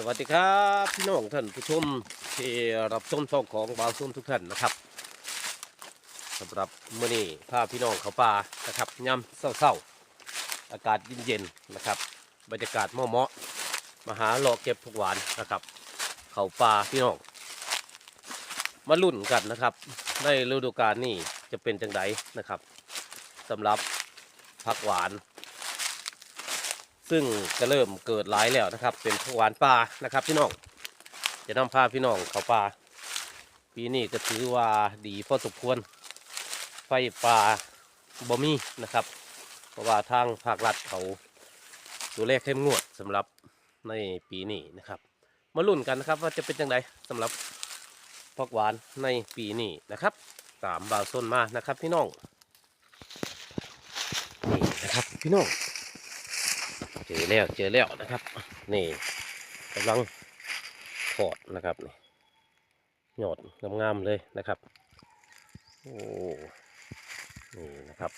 สวัสดีครับพี่น้องท่านผู้ชมที่รับชมช่องของบาวซุ่มทุกท่านนะครับสำหรับเมื้อนี้พาพี่น้องเขาป่านะครับยามเศร้าๆอากาศเย็นๆนะครับ บรรยากาศเหมาะๆมาหาหลอกเก็บผักหวานนะครับ เขาป่าพี่น้องมาลุ่นกันนะครับ ในฤดูกาลนี้จะเป็นจังไดนะครับสำหรับผักหวาน ซึ่งจะเริ่มเกิดหลายแล้วนะครับ เป็นผักหวานป่านะครับพี่น้องจะนำพาพี่น้องเขาป่าปีนี้ก็ถือว่าดีพอสมควรไฟป่าบ่มีนะครับ เพราะว่าทางภาครัฐเขาดูแลเข้มงวดสำหรับในปีนี้นะครับ มาลุ้นกันนะครับว่าจะเป็นยังไงสำหรับผักหวานในปีนี้นะครับตามบาวส้นมานะครับพี่น้องนี่นะครับพี่น้อง เจอแล้วเจอแล้วนะครับ นี่กำลังถอดนะครับนี่หยอดงามๆเลยนะครับโอ้นี่นะครับ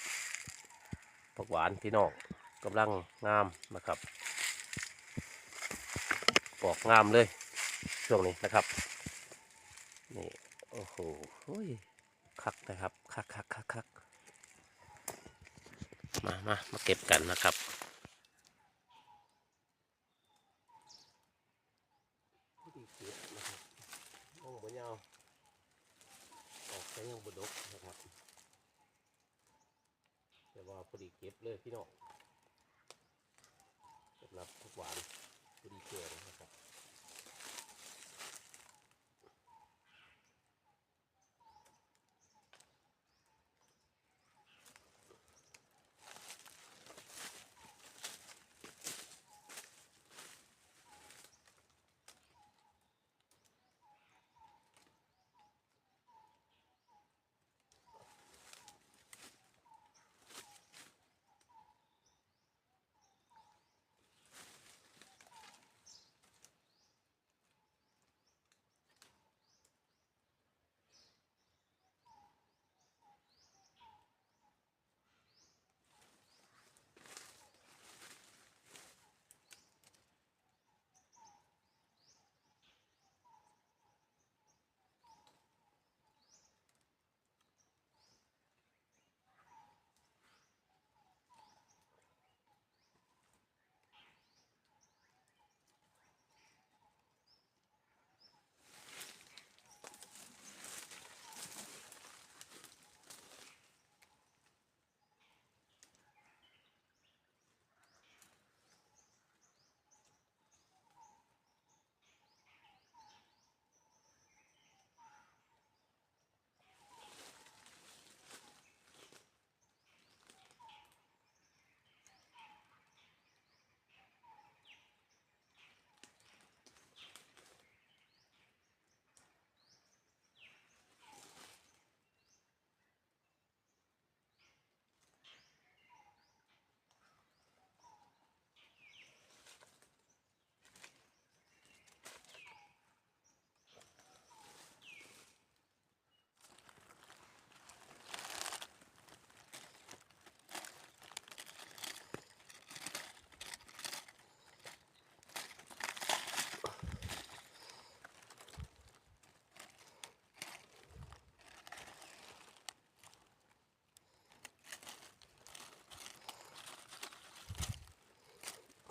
ผักหวานพี่น้องกำลังงามนะครับปอกงามเลยช่วงนี้นะครับนี่โอ้โหคักนะครับคักคักคักคักมามามาเก็บกันนะครับ พอดี เสียนะครับมองบนยาวออกใช้ยังบดกนะครับแต่ว่าพอดีเก็บเลยพี่น้องสำหรับ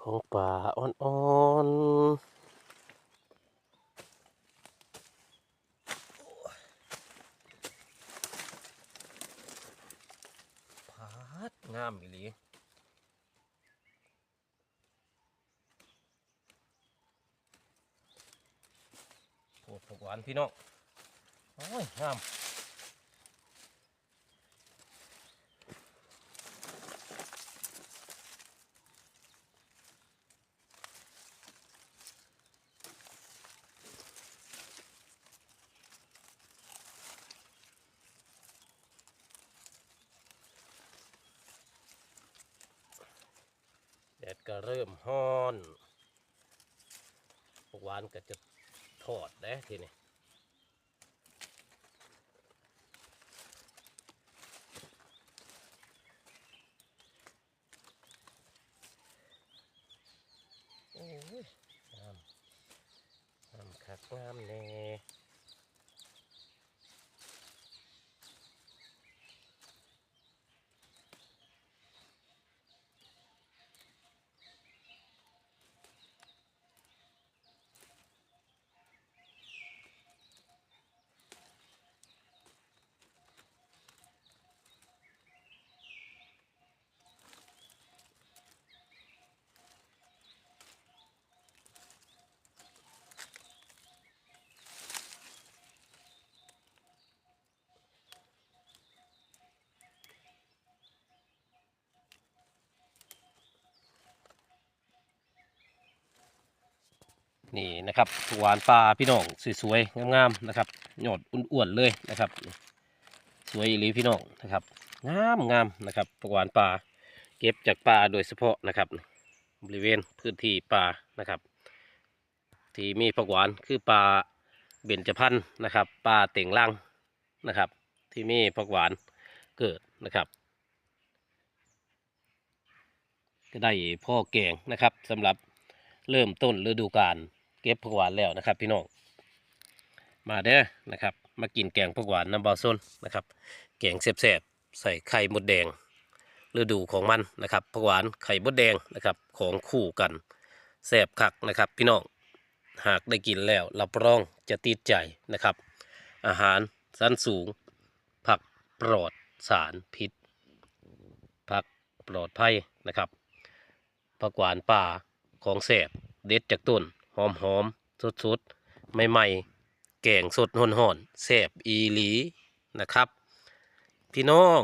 ของป่าอ่อนๆพาดงามอีหลีโอ้ผักหวานพี่น้อง โอ้ย งาม ดดก็เริ่มฮ้อนพวกหวานก็จะทอดได้ทีนี้โอ้ยงามคักงามแน่ นี่นะครับหวานปลาพี่น้องสวยๆงามๆนะครับหยอดอ้วนๆเลยนะครับ สวยอีหลีพี่น้องนะครับงามงามนะครับหวานปลาเก็บจากปลาโดยเฉพาะนะครับ บริเวณพื้นที่ปลานะครับ ที่มีผักหวานคือปลาเบญจพรรณนะครับปลาเต่งล่างนะครับ ที่มีผักหวานเกิดนะครับก็ได้พ่อแกงนะครับสำหรับเริ่มต้นฤดูกาล เก็บผักหวานแล้วนะครับ พี่น้องมาเด้อนะครับ มากินแกงผักหวานน้ำบาส้นนะครับ แกงแซ่บๆใส่ไข่มดแดงฤดูของมันนะครับผักหวานไข่มดแดงนะครับของคู่กันแซ่บคักนะครับพี่น้องหากได้กินแล้วรับรองจะติดใจนะครับ อาหารสั้นสูง ผักปลอดสารพิษ ผักปลอดภัยนะครับผักหวานป่าของแสบเด็ดจากต้น อมหอมสดสดๆใหม่ๆ แกงสดหอนหอนแสบอีหลีนะครับ พี่น้อง